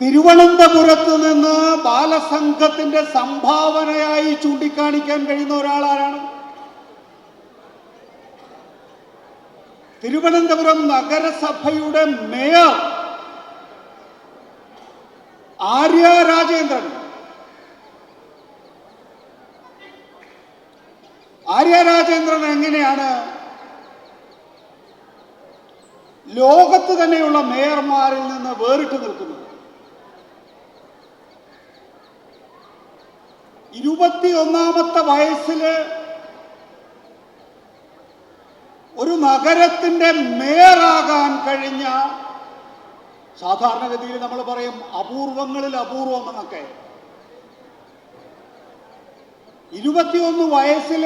തിരുവനന്തപുരത്ത് നിന്ന് ബാലസംഘത്തിന്റെ സംഭാവനയായി ചൂണ്ടിക്കാണിക്കാൻ കഴിയുന്ന ഒരാളാരാണ്? തിരുവനന്തപുരം നഗരസഭയുടെ മേയർ ആര്യ രാജേന്ദ്രൻ. ആര്യ രാജേന്ദ്രൻ എങ്ങനെയാണ് ലോകത്ത് തന്നെയുള്ള മേയർമാരിൽ നിന്ന് വേറിട്ട് നിൽക്കുന്നത്? ഇരുപത്തിയൊന്നാമത്തെ വയസ്സിൽ ഒരു നഗരത്തിന്റെ മേയറാകാൻ കഴിഞ്ഞ സാധാരണഗതിയിൽ നമ്മൾ പറയും അപൂർവങ്ങളിൽ അപൂർവം എന്നൊക്കെ ഇരുപത്തിയൊന്ന് വയസ്സിൽ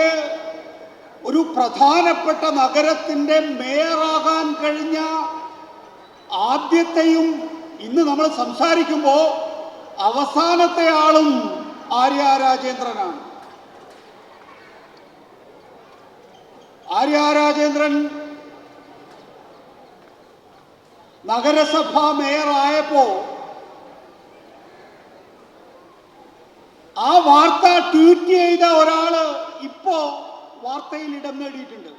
ഒരു പ്രധാനപ്പെട്ട നഗരത്തിന്റെ മേയറാകാൻ കഴിഞ്ഞ ആദ്യത്തെയും ഇന്ന് നമ്മൾ സംസാരിക്കുമ്പോൾ അവസാനത്തെ ആളും ആര്യ രാജേന്ദ്രനാണ്. ആര്യ രാജേന്ദ്രൻ നഗരസഭാ മേയറായപ്പോ ആ വാർത്ത ട്വീറ്റ് ചെയ്ത ഒരാൾ ഇപ്പോ വാർത്തയിൽ ഇടം നേടിയിട്ടുണ്ട്.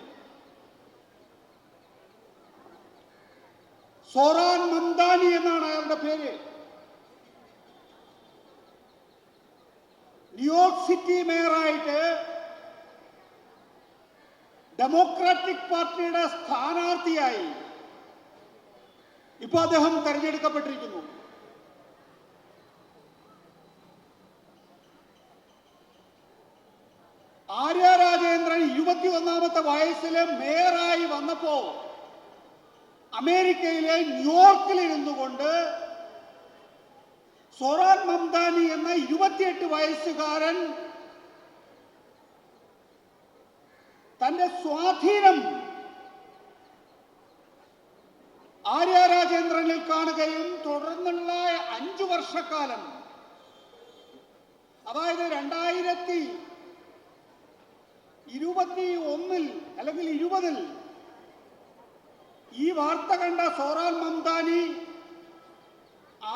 സോറാൻ മന്ദാനി എന്നാണ് അയാളുടെ പേര്. ന്യൂയോർക്ക് സിറ്റി മേയറായിട്ട് ഡെമോക്രാറ്റിക് പാർട്ടിയുടെ സ്ഥാനാർത്ഥിയായി ഇപ്പൊ അദ്ദേഹം തെരഞ്ഞെടുക്കപ്പെട്ടിരിക്കുന്നു. ആര്യ രാജേന്ദ്രൻ ഇരുപത്തി ഒന്നാമത്തെ വയസ്സിൽ മേയറായി വന്നപ്പോ അമേരിക്കയിലെ ന്യൂയോർക്കിൽ ഇരുന്നു കൊണ്ട് സൊറാൻ മംദാനി എന്ന ഇരുപത്തിയെട്ട് വയസ്സുകാരൻ തന്റെ സ്വാധീനം ആര്യ രാജേന്ദ്രനിൽ കാണുകയും തുടർന്നുള്ള അഞ്ചു വർഷക്കാലം അതായത് രണ്ടായിരത്തി ഇരുപത്തി ഒന്നിൽ അല്ലെങ്കിൽ ഇരുപതിൽ ഈ വാർത്ത കണ്ട സോറാൻ മംദാനി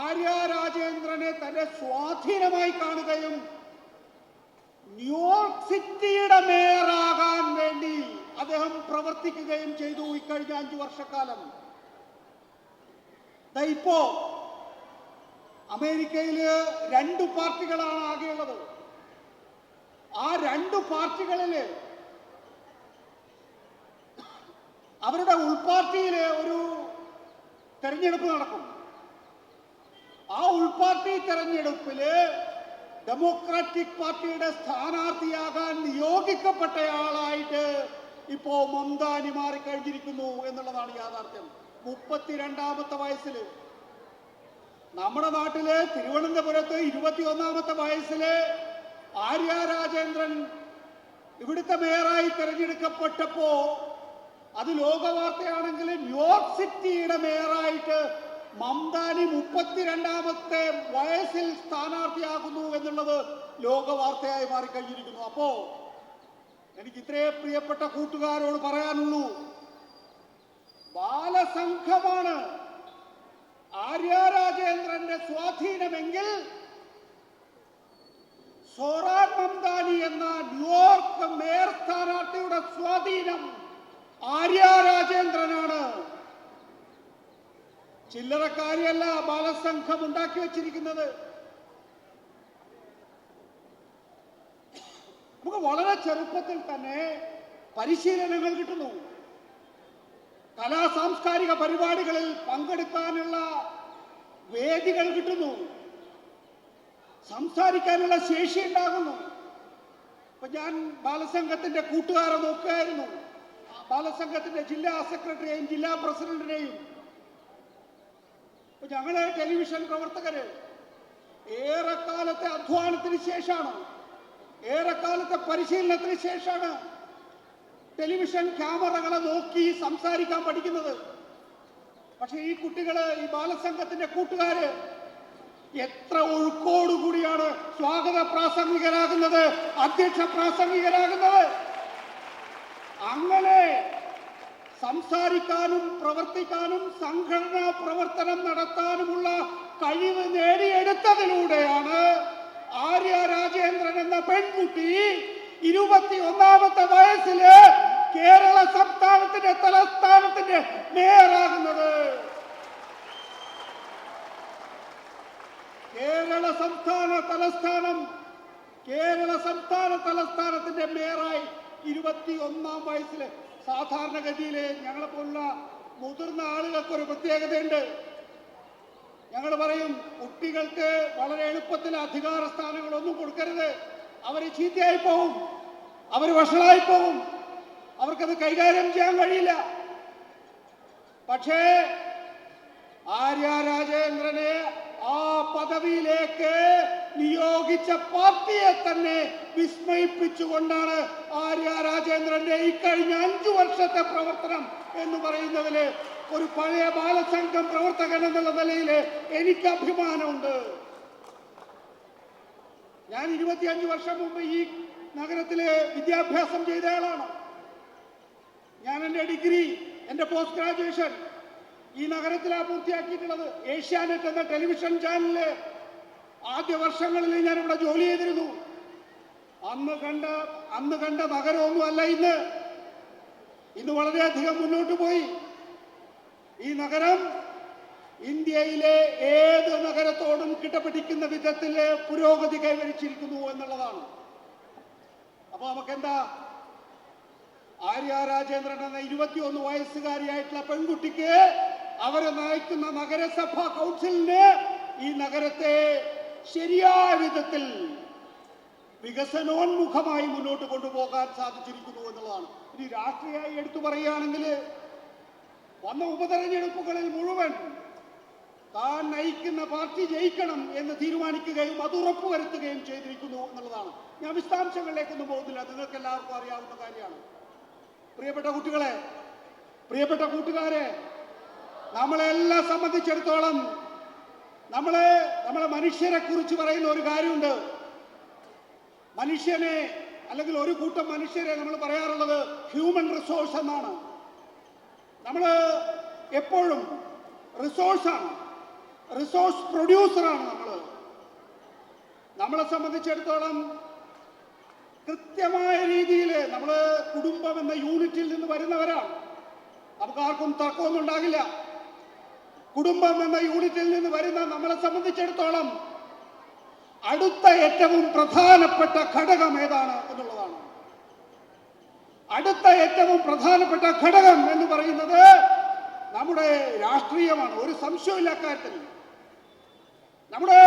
ആര്യ രാജേന്ദ്രനെ തന്റെ സ്വാധീനമായി കാണുകയും ന്യൂയോർക്ക് സിറ്റിയുടെ മേയറാകാൻ വേണ്ടി അദ്ദേഹം പ്രവർത്തിക്കുകയും ചെയ്തു ഇക്കഴിഞ്ഞ അഞ്ചു വർഷക്കാലം. ഇപ്പോ അമേരിക്കയിൽ രണ്ടു പാർട്ടികളാണ് ആകെയുള്ളത്. ആ രണ്ടു പാർട്ടികളിൽ അവരുടെ ഉൾപാർട്ടിയിലെ ഒരു തെരഞ്ഞെടുപ്പ് നടക്കും. ആ ഉൾപാർട്ടി തെരഞ്ഞെടുപ്പിൽ ഡെമോക്രാറ്റിക് പാർട്ടിയുടെ സ്ഥാനാർത്ഥിയാകാൻ നിയോഗിക്കപ്പെട്ടയാളായിട്ട് ഇപ്പോ മാറി മാറിക്കഴിഞ്ഞിരിക്കുന്നു എന്നുള്ളതാണ് യാഥാർത്ഥ്യം. മുപ്പത്തിരണ്ടാമത്തെ വയസ്സിൽ. നമ്മുടെ നാട്ടിൽ തിരുവനന്തപുരത്ത് ഇരുപത്തിയൊന്നാമത്തെ വയസ്സിൽ ആര്യ രാജേന്ദ്രൻ ഇവിടുത്തെ മേയറായി തെരഞ്ഞെടുക്കപ്പെട്ടപ്പോ അത് ലോകവാർത്തയാണെങ്കിൽ ന്യൂയോർക്ക് സിറ്റിയുടെ മേയറായിട്ട് മംദാനി മുപ്പത്തിരണ്ടാമത്തെ വയസ്സിൽ സ്ഥാനാർത്ഥിയാകുന്നു എന്നുള്ളത് ലോകവാർത്തയായി മാറിക്കഴിഞ്ഞിരിക്കുന്നു. അപ്പോ എനിക്ക് ഇത്രേ പ്രിയപ്പെട്ട കൂട്ടുകാരോട് പറയാനുള്ളൂ ബാലസംഘമാണ് ആര്യ രാജേന്ദ്രന്റെ സ്വാധീനമെങ്കിൽ സോറാൻ മംദാനി എന്ന ന്യൂയോർക്ക് മേയർ സ്ഥാനാർത്ഥിയുടെ സ്വാധീനം ആര്യ രാജേന്ദ്രനാണ്. ചില്ലറക്കാരിയല്ല ബാലസംഘം ഉണ്ടാക്കി വച്ചിരിക്കുന്നത്. നമുക്ക് വളരെ ചെറുപ്പത്തിൽ തന്നെ പരിശീലനങ്ങൾ കിട്ടുന്നു. കലാ സാംസ്കാരിക പരിപാടികളിൽ പങ്കെടുക്കാനുള്ള വേദികൾ കിട്ടുന്നു. സംസാരിക്കാനുള്ള ശേഷി ഉണ്ടാകുന്നു. ഇപ്പൊ ഞാൻ ബാലസംഘത്തിന്റെ കൂട്ടുകാരെ നോക്കുകയായിരുന്നു. ബാലസംഘത്തിന്റെ ജില്ലാ സെക്രട്ടറിയെയും ജില്ലാ പ്രസിഡന്റിനെയും ഇപ്പൊ ഞങ്ങളെ ടെലിവിഷൻ പ്രവർത്തകര് ഏറെക്കാലത്തെ അധ്വാനത്തിന് ശേഷമാണ് ഏറെക്കാലത്തെ പരിശീലനത്തിന് ശേഷമാണ് ടെലിവിഷൻ ക്യാമറകളെ നോക്കി സംസാരിക്കാൻ പഠിക്കുന്നത്. പക്ഷെ ഈ കുട്ടികൾ ഈ ബാലസംഘത്തിന്റെ കൂട്ടുകാര് എത്ര ഒഴുക്കോടുകൂടിയാണ് സ്വാഗത സംസാരിക്കാനും പ്രവർത്തിക്കാനും സംഘടനാ പ്രവർത്തനം നടത്താനുമുള്ള കഴിവ് നേടിയെടുത്തതിലൂടെയാണ് ആര്യ രാജേന്ദ്രൻ എന്ന പെൺകുട്ടി ഇരുപത്തി ഒന്നാമത്തെ വയസ്സിൽ കേരള സംസ്ഥാനത്തിന്റെ തലസ്ഥാനത്തിന്റെ മേയറാകുന്നത്. കേരള സംസ്ഥാന തലസ്ഥാനം കേരള സംസ്ഥാന തലസ്ഥാനത്തിന്റെ മേയറായി ഇരുപത്തി ഒന്നാം വയസ്സിൽ സാധാരണഗതിയിൽ ഞങ്ങളെ പോലുള്ള മുതിർന്ന ആളുകൾക്ക് ഒരു പ്രത്യേകതയുണ്ട്. ഞങ്ങൾ പറയും കുട്ടികൾക്ക് വളരെ എളുപ്പത്തിൽ അധികാര സ്ഥാനങ്ങളൊന്നും കൊടുക്കരുത്. അവർ ചീത്തയായി പോകും അവർ വഷളായി പോകും അവർക്കത് കൈകാര്യം ചെയ്യാൻ കഴിയില്ല. പക്ഷേ ആര്യ രാജേന്ദ്രനെ ആ പദവിയിലേക്ക് നിയോഗിച്ച പാർട്ടിയെ തന്നെ വിസ്മയിപ്പിച്ചുകൊണ്ടാണ് ആര്യ രാജേന്ദ്രന്റെ ഇക്കഴിഞ്ഞ അഞ്ചു വർഷത്തെ പ്രവർത്തനം എന്ന് പറയുന്നതിൽ ഒരു പഴയ ബാലസംഘം പ്രവർത്തകൻ എന്നുള്ള നിലയിൽ എനിക്ക് അഭിമാനമുണ്ട്. ഞാൻ ഇരുപത്തിയഞ്ച് വർഷം മുമ്പ് ഈ നഗരത്തിൽ വിദ്യാഭ്യാസം ചെയ്തയാളാണ്. ഞാൻ എന്റെ ഡിഗ്രി എന്റെ പോസ്റ്റ് ഗ്രാജുവേഷൻ ഈ നഗരത്തിലാണ് പൂർത്തിയാക്കിയിട്ടുള്ളത്. ഏഷ്യാനെറ്റ് എന്ന ടെലിവിഷൻ ചാനലിൽ ആദ്യ വർഷങ്ങളിൽ ഞാൻ ഇവിടെ ജോലി ചെയ്തിരുന്നു. അന്ന് കണ്ട അന്ന് കണ്ട നഗരമൊന്നുമല്ല ഇന്ന്. ഇന്ന് വളരെയധികം മുന്നോട്ട് പോയി. ഈ നഗരം ഇന്ത്യയിലെ ഏത് നഗരത്തോടും കിട്ടപിടിക്കുന്ന വിധത്തിൽ പുരോഗതി കൈവരിച്ചിരിക്കുന്നു എന്നുള്ളതാണ്. അപ്പൊ നമുക്കെന്താ? ആര്യ രാജേന്ദ്രൻ എന്ന ഇരുപത്തിയൊന്ന് വയസ്സുകാരിയായിട്ടുള്ള പെൺകുട്ടിക്ക് അവരെ നയിക്കുന്ന നഗരസഭാ കൗൺസിലിന് ഈ നഗരത്തെ ശരിയായ വിധത്തിൽ വികസനോന്മുഖമായി മുന്നോട്ട് കൊണ്ടുപോകാൻ സാധിച്ചിരിക്കുന്നു എന്നുള്ളതാണ്. ഇനി രാഷ്ട്രീയമായി എടുത്തു പറയുകയാണെങ്കിൽ വന്ന ഉപതെരഞ്ഞെടുപ്പുകളിൽ മുഴുവൻ താൻ നയിക്കുന്ന പാർട്ടി ജയിക്കണം എന്ന് തീരുമാനിക്കുകയും അത് ഉറപ്പുവരുത്തുകയും ചെയ്തിരിക്കുന്നു എന്നുള്ളതാണ്. ഞാൻ വിശദാംശങ്ങളിലേക്കൊന്നും പോകുന്നില്ല. നിങ്ങൾക്ക് എല്ലാവർക്കും അറിയാവുന്ന കാര്യമാണ്. പ്രിയപ്പെട്ട കുട്ടികളെ പ്രിയപ്പെട്ട കൂട്ടുകാരെ നമ്മളെല്ലാം സംബന്ധിച്ചിടത്തോളം നമ്മളെ നമ്മളെ മനുഷ്യരെ കുറിച്ച് പറയുന്ന ഒരു കാര്യമുണ്ട്. മനുഷ്യനെ അല്ലെങ്കിൽ ഒരു കൂട്ടം മനുഷ്യരെ നമ്മൾ പറയാറുള്ളത് ഹ്യൂമൻ റിസോഴ്സ് എന്നാണ്. നമ്മൾ എപ്പോഴും റിസോഴ്സാണ് റിസോഴ്സ് പ്രൊഡ്യൂസറാണ് നമ്മൾ നമ്മളെ. സംബന്ധിച്ചിടത്തോളം കൃത്യമായ രീതിയിൽ നമ്മൾ കുടുംബം എന്ന യൂണിറ്റിൽ നിന്ന് വരുന്നവരാണ്. നമുക്ക് ആർക്കും തർക്കമൊന്നും ഉണ്ടാകില്ല. കുടുംബം എന്ന യൂണിറ്റിൽ നിന്ന് വരുന്ന നമ്മളെ സംബന്ധിച്ചിടത്തോളം അടുത്ത ഏറ്റവും പ്രധാനപ്പെട്ട ഘടകം ഏതാണ് എന്നുള്ളതാണ്. അടുത്ത ഏറ്റവും പ്രധാനപ്പെട്ട ഘടകം എന്ന് പറയുന്നത് നമ്മുടെ രാഷ്ട്രീയമാണ്. ഒരു സംശയമില്ല കാര്യത്തിൽ നമ്മുടെ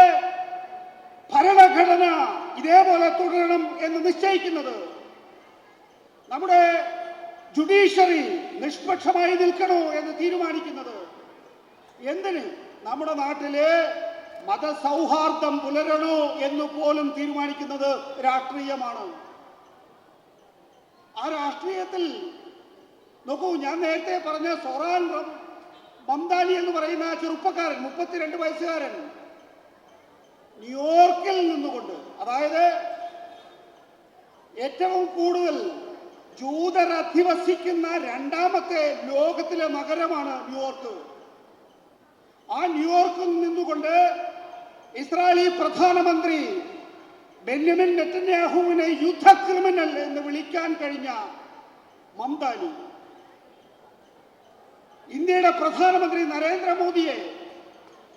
ഭരണഘടന ഇതേപോലെ തുടരണം എന്ന് നിശ്ചയിക്കുന്നത് നമ്മുടെ ജുഡീഷ്യറി നിഷ്പക്ഷമായി നിൽക്കണോ എന്ന് തീരുമാനിക്കുന്നത് എന്തിന്? നമ്മുടെ നാട്ടിൽ മതസൗഹാർദ്ദം പുലരണോ എന്ന് പോലും തീരുമാനിക്കുന്നത് രാഷ്ട്രീയമാണ്? ആ രാഷ്ട്രീയത്തിൽ നോക്കൂ ഞാൻ നേരത്തെ പറഞ്ഞ സൊറാൻ മന്ദാലി എന്ന് പറയുന്ന ആ ചെറുപ്പക്കാരൻ മുപ്പത്തിരണ്ട് വയസ്സുകാരൻ ന്യൂയോർക്കിൽ നിന്നുകൊണ്ട് അതായത് ഏറ്റവും കൂടുതൽ ജൂതർ അധിവസിക്കുന്ന രണ്ടാമത്തെ ലോകത്തിലെ നഗരമാണ് ന്യൂയോർക്ക്. ആ ന്യൂയോർക്കിൽ നിന്നുകൊണ്ട് ഇസ്രായേലി പ്രധാനമന്ത്രി ബെന്യമിൻ നെറ്റന്യാഹുവിനെ യുദ്ധ ക്രിമിനൽ എന്ന് വിളിക്കാൻ കഴിഞ്ഞ മംദാനി ഇന്ത്യയുടെ പ്രധാനമന്ത്രി നരേന്ദ്രമോദിയെ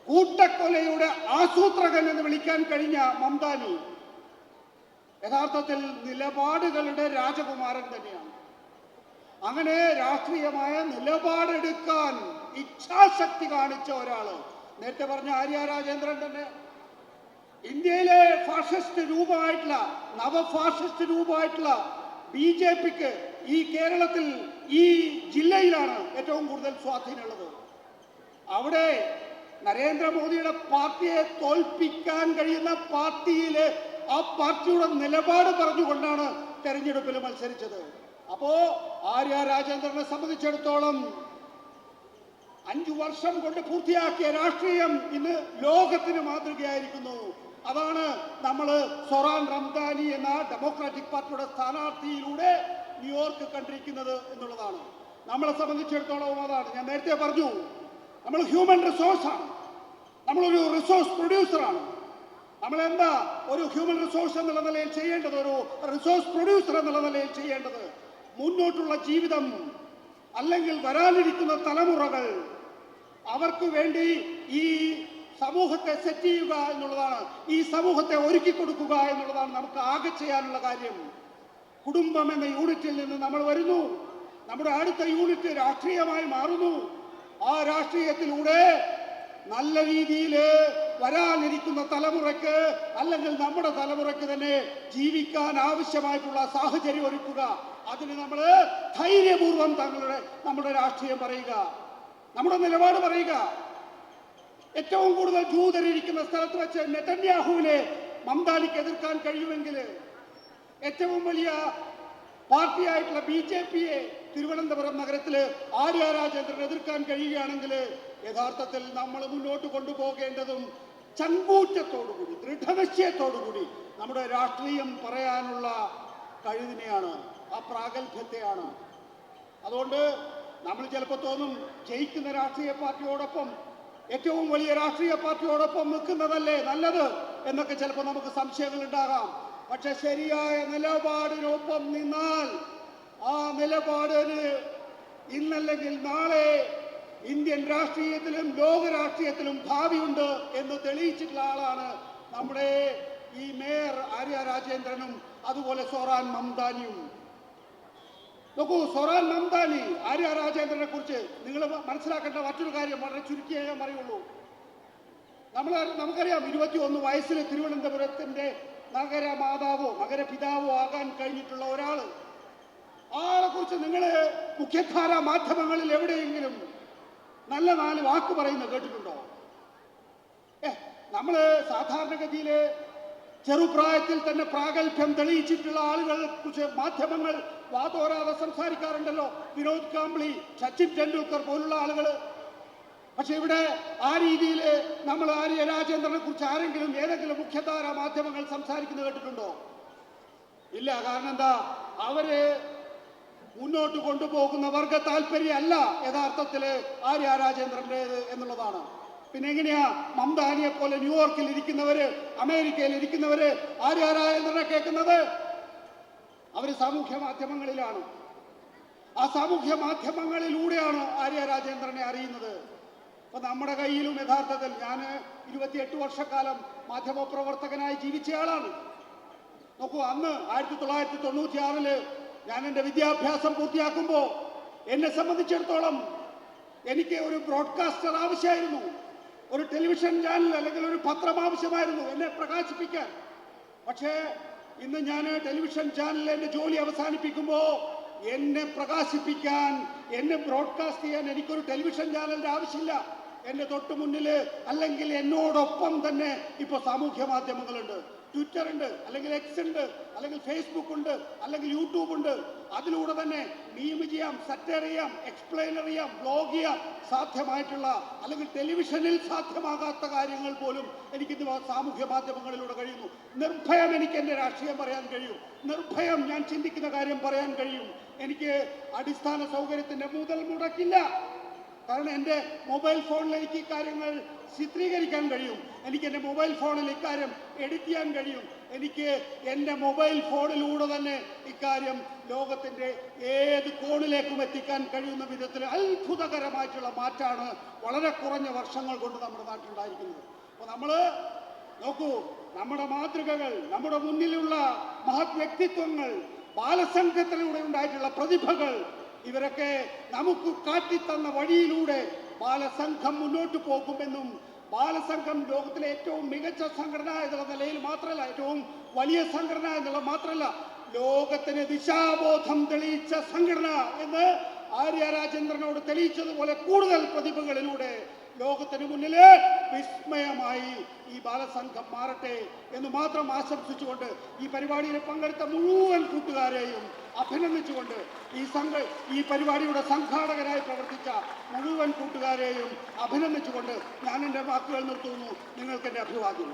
കൂട്ടക്കൊലയുടെ ആസൂത്രകൻ എന്ന് വിളിക്കാൻ കഴിഞ്ഞ മംദാനി യഥാർത്ഥത്തിൽ നിലപാടുകളുടെ രാജകുമാരൻ തന്നെയാണ്. അങ്ങനെ രാഷ്ട്രീയമായ നിലപാടെടുക്കാൻ ഇച്ഛാശക്തി കാണിച്ച ഒരാൾ. നേരത്തെ പറഞ്ഞ ആര്യ രാജേന്ദ്രൻ തന്നെ. ഇന്ത്യയിലെ ഫാഷിസ്റ്റ് രൂപമായിട്ടുള്ള നവഫാഷിസ്റ്റ് രൂപമായിട്ടുള്ള ബി ജെ പിക്ക് ഈ കേരളത്തിൽ ഈ ജില്ലയിലാണ് ഏറ്റവും കൂടുതൽ സ്വാധീനമുള്ളത്. അവിടെ നരേന്ദ്രമോദിയുടെ പാർട്ടിയെ തോൽപ്പിക്കാൻ കഴിയുന്ന പാർട്ടിയിലെ ആ പാർട്ടിയുടെ നിലപാട് പറഞ്ഞുകൊണ്ടാണ് തെരഞ്ഞെടുപ്പിൽ മത്സരിച്ചത്. അപ്പോ ആര്യ രാജേന്ദ്രനെ സംബന്ധിച്ചിടത്തോളം അഞ്ചു വർഷം കൊണ്ട് പൂർത്തിയാക്കിയ രാഷ്ട്രീയം ഇന്ന് ലോകത്തിന് മാതൃകയായിരിക്കുന്നു. അതാണ് നമ്മൾ സൊറാൻ റംദാനി എന്ന ഡെമോക്രാറ്റിക് പാർട്ടിയുടെ സ്ഥാനാർത്ഥിയിലൂടെ ന്യൂയോർക്ക് കണ്ടിരിക്കുന്നത് എന്നുള്ളതാണ്. നമ്മളെ സംബന്ധിച്ചിടത്തോളം അതാണ്. ഞാൻ നേരത്തെ പറഞ്ഞു നമ്മൾ ഹ്യൂമൻ റിസോഴ്സ് റിസോഴ്സാണ് നമ്മളൊരു റിസോഴ്സ് പ്രൊഡ്യൂസറാണ് നമ്മൾ എന്താ ഒരു ഹ്യൂമൻ റിസോഴ്സ് എന്നുള്ള നിലയിൽ ചെയ്യേണ്ടത്? ഒരു റിസോഴ്സ് പ്രൊഡ്യൂസർ എന്നുള്ള നിലയിൽ ചെയ്യേണ്ടത്? മുന്നോട്ടുള്ള ജീവിതം അല്ലെങ്കിൽ വരാനിരിക്കുന്ന തലമുറകൾ അവർക്ക് വേണ്ടി ഈ സമൂഹത്തെ സെറ്റ് ചെയ്യുക എന്നുള്ളതാണ്. ഈ സമൂഹത്തെ ഒരുക്കി കൊടുക്കുക എന്നുള്ളതാണ് നമുക്ക് ആകെ ചെയ്യാനുള്ള കാര്യം. കുടുംബം എന്ന യൂണിറ്റിൽ നിന്ന് നമ്മൾ വരുന്നു. നമ്മുടെ അടുത്ത യൂണിറ്റ് രാഷ്ട്രീയമായി മാറുന്നു. ആ രാഷ്ട്രീയത്തിലൂടെ നല്ല രീതിയിൽ വരാനിരിക്കുന്ന തലമുറയ്ക്ക് അല്ലെങ്കിൽ നമ്മുടെ തലമുറയ്ക്ക് തന്നെ ജീവിക്കാൻ ആവശ്യമായിട്ടുള്ള സാഹചര്യം ഒരുക്കുക. അതിന് നമ്മൾ ധൈര്യപൂർവം തങ്ങളുടെ നമ്മുടെ രാഷ്ട്രീയം പറയുക. നമ്മുടെ നിലപാട് പറയുക. ഏറ്റവും കൂടുതൽ ജൂതരിക്കുന്ന സ്ഥലത്ത് വെച്ച് നെതന്യാഹുവിനെ മംദാലിക്ക് എതിർക്കാൻ കഴിയുമെങ്കിൽ ഏറ്റവും വലിയ പാർട്ടിയായിട്ടുള്ള ബി ജെ പിയെ തിരുവനന്തപുരം നഗരത്തിൽ ആര്യ രാജേന്ദ്രൻ എതിർക്കാൻ കഴിയുകയാണെങ്കിൽ യഥാർത്ഥത്തിൽ നമ്മൾ മുന്നോട്ട് കൊണ്ടുപോകേണ്ടതും ചങ്കൂറ്റത്തോടുകൂടി ദൃഢനിശ്ചയത്തോടുകൂടി നമ്മുടെ രാഷ്ട്രീയം പറയാനുള്ള കഴിവിനെയാണ് ആ പ്രാഗൽഭ്യത്തെയാണ്. അതുകൊണ്ട് നമ്മൾ ചിലപ്പോൾ തോന്നും ജയിക്കുന്ന രാഷ്ട്രീയ പാർട്ടിയോടൊപ്പം ഏറ്റവും വലിയ രാഷ്ട്രീയ പാർട്ടിയോടൊപ്പം നിൽക്കുന്നതല്ലേ നല്ലത് എന്നൊക്കെ ചിലപ്പോൾ നമുക്ക് സംശയങ്ങൾ ഉണ്ടാകാം. പക്ഷെ ശരിയായ നിലപാടിനൊപ്പം നിന്നാൽ ആ നിലപാടിന് ഇന്നല്ലെങ്കിൽ നാളെ ഇന്ത്യൻ രാഷ്ട്രീയത്തിലും ലോക രാഷ്ട്രീയത്തിലും ഭാവിയുണ്ട് എന്ന് തെളിയിച്ചിട്ടുള്ള ആളാണ് നമ്മുടെ ഈ മേയർ ആര്യ രാജേന്ദ്രനും അതുപോലെ സോറാൻ മംദാനിയും. നോക്കൂ സൊറാൻ മംദാനി ആര്യ രാജേന്ദ്രനെ കുറിച്ച് നിങ്ങൾ മനസ്സിലാക്കേണ്ട മറ്റൊരു കാര്യം വളരെ ചുരുക്കിയേ ഞാൻ പറയുള്ളൂ. നമ്മൾ നമുക്കറിയാം ഇരുപത്തി ഒന്ന് വയസ്സിൽ തിരുവനന്തപുരത്തിന്റെ നഗര മാതാവോ നഗര പിതാവോ ആകാൻ കഴിഞ്ഞിട്ടുള്ള ഒരാൾ ആളെ കുറിച്ച് നിങ്ങൾ മുഖ്യധാര മാധ്യമങ്ങളിൽ എവിടെയെങ്കിലും നല്ല നാല് വാക്ക് പറയുന്നത് കേട്ടിട്ടുണ്ടോ? ഏ നമ്മൾ സാധാരണഗതിയിൽ ചെറുപ്രായത്തിൽ തന്നെ പ്രാഗൽഭ്യം തെളിയിച്ചിട്ടുള്ള ആളുകളെ കുറിച്ച് മാധ്യമങ്ങൾ വാതോരാതെ സംസാരിക്കാറുണ്ടല്ലോ. വിനോദ് കാംബ്ലി സച്ചിൻ ടെണ്ടുൽക്കർ പോലുള്ള ആളുകൾ പക്ഷെ ഇവിടെ ആ രീതിയിൽ നമ്മൾ ആര്യ രാജേന്ദ്രനെ കുറിച്ച് ആരെങ്കിലും ഏതെങ്കിലും മുഖ്യധാര മാധ്യമങ്ങൾ സംസാരിക്കുന്നത് കേട്ടിട്ടുണ്ടോ? ഇല്ല. കാരണം എന്താ? അവർ മുന്നോട്ട് കൊണ്ടുപോകുന്ന വർഗ താല്പര്യമല്ല യഥാർത്ഥത്തിൽ ആര്യ രാജേന്ദ്രന്റെത് എന്നുള്ളതാണ്. പിന്നെ എങ്ങനെയാ? മംദാനിയെ പോലെ ന്യൂയോർക്കിൽ ഇരിക്കുന്നവര് അമേരിക്കയിൽ ഇരിക്കുന്നവര് ആര് ആരായെന്നാണ് കേൾക്കുന്നത്? അവർ സാമൂഹ്യ മാധ്യമങ്ങളിലാണ്. ആ സാമൂഹ്യ മാധ്യമങ്ങളിലൂടെയാണ് ആര്യ രാജേന്ദ്രനെ അറിയുന്നത്? അപ്പൊ നമ്മുടെ കയ്യിലും യഥാർത്ഥത്തിൽ ഞാൻ ഇരുപത്തിയെട്ട് വർഷക്കാലം മാധ്യമപ്രവർത്തകനായി ജീവിച്ചയാളാണ് നോക്കൂ അന്ന് ആയിരത്തി തൊള്ളായിരത്തി തൊണ്ണൂറ്റി ആറിൽ ഞാൻ എന്റെ വിദ്യാഭ്യാസം പൂർത്തിയാക്കുമ്പോൾ എന്നെ സംബന്ധിച്ചിടത്തോളം എനിക്ക് ഒരു ബ്രോഡ്കാസ്റ്റർ ആവശ്യമായിരുന്നു. ഒരു ടെലിവിഷൻ ചാനൽ അല്ലെങ്കിൽ ഒരു പത്രം ആവശ്യമായിരുന്നു എന്നെ പ്രകാശിപ്പിക്കാൻ. പക്ഷേ ഇന്ന് ഞാൻ ടെലിവിഷൻ ചാനലിൽ എന്റെ ജോലി അവസാനിപ്പിക്കുമ്പോൾ എന്നെ പ്രകാശിപ്പിക്കാൻ എന്നെ ബ്രോഡ്കാസ്റ്റ് ചെയ്യാൻ എനിക്കൊരു ടെലിവിഷൻ ചാനലിന്റെ ആവശ്യമില്ല. എന്റെ തൊട്ടു മുന്നിൽ അല്ലെങ്കിൽ എന്നോടൊപ്പം തന്നെ ഇപ്പോൾ സാമൂഹ്യ മാധ്യമങ്ങളുണ്ട്. ട്വിറ്റർ ഉണ്ട് അല്ലെങ്കിൽ എക്സ് ഉണ്ട് അല്ലെങ്കിൽ ഫേസ്ബുക്ക് ഉണ്ട് അല്ലെങ്കിൽ യൂട്യൂബ് ഉണ്ട്. അതിലൂടെ തന്നെ മീം ചെയ്യാം സറ്റർ ചെയ്യാം എക്സ്പ്ലെയിനർ ചെയ്യാം ബ്ലോഗ് ചെയ്യാം സാധ്യമായിട്ടുള്ള അല്ലെങ്കിൽ ടെലിവിഷനിൽ സാധ്യമാകാത്ത കാര്യങ്ങൾ പോലും എനിക്ക് സാമൂഹ്യ മാധ്യമങ്ങളിലൂടെ കഴിയുന്നു. നിർഭയം എനിക്ക് എന്റെ രാഷ്ട്രീയം പറയാൻ കഴിയും. നിർഭയം ഞാൻ ചിന്തിക്കുന്ന കാര്യം പറയാൻ കഴിയും. എനിക്ക് അടിസ്ഥാന സൗകര്യത്തിന്റെ മുതൽ മുടക്കില്ല. കാരണം എന്റെ മൊബൈൽ ഈ കാര്യങ്ങൾ ചിത്രീകരിക്കാൻ കഴിയും. എനിക്ക് എന്റെ മൊബൈൽ ഫോണിൽ ഇക്കാര്യം എഡിറ്റ് ചെയ്യാൻ കഴിയും. എനിക്ക് എന്റെ മൊബൈൽ ഫോണിലൂടെ തന്നെ ഇക്കാര്യം ലോകത്തിന്റെ ഏത് കോണിലേക്കും എത്തിക്കാൻ കഴിയുന്ന വിധത്തിൽ അത്ഭുതകരമായിട്ടുള്ള മാറ്റാണ് വളരെ കുറഞ്ഞ വർഷങ്ങൾ കൊണ്ട് നമ്മുടെ നാട്ടിലുണ്ടായിരിക്കുന്നത്. അപ്പോൾ നമ്മൾ നോക്കൂ നമ്മുടെ മാതൃകകൾ നമ്മുടെ മുന്നിലുള്ള മഹത് വ്യക്തിത്വങ്ങൾ ബാലസംഘത്തിലൂടെ ഉണ്ടായിട്ടുള്ള പ്രതിഭകൾ ഇവരൊക്കെ നമുക്ക് കാട്ടിത്തന്ന വഴിയിലൂടെ ബാലസംഘം മുന്നോട്ട് പോകുമെന്നും ബാലസംഘം ലോകത്തിലെ ഏറ്റവും മികച്ച സംഘടന എന്നുള്ള നിലയിൽ മാത്രമല്ല ഏറ്റവും വലിയ സംഘടന എന്നുള്ള മാത്രമല്ല ലോകത്തിന് ദിശാബോധം തെളിയിച്ച സംഘടന എന്ന് ആര്യ രാജേന്ദ്രനോട് തെളിയിച്ചതുപോലെ കൂടുതൽ പ്രതിഭകളിലൂടെ ലോകത്തിന് മുന്നിൽ വിസ്മയമായി ഈ ബാലസംഘം മാറട്ടെ എന്ന് മാത്രം ആശംസിച്ചുകൊണ്ട് ഈ പരിപാടിയിൽ പങ്കെടുത്ത മുഴുവൻ കൂട്ടുകാരെയും അഭിനന്ദിച്ചുകൊണ്ട് ഈ സംഘ ഈ പരിപാടിയുടെ സംഘാടകരായി പ്രവർത്തിച്ച മുഴുവൻ കൂട്ടുകാരെയും അഭിനന്ദിച്ചുകൊണ്ട് ഞാൻ എന്റെ വാക്കുകൾ നിർത്തുന്നു. നിങ്ങൾക്ക് എന്റെ അഭിവാദ്യം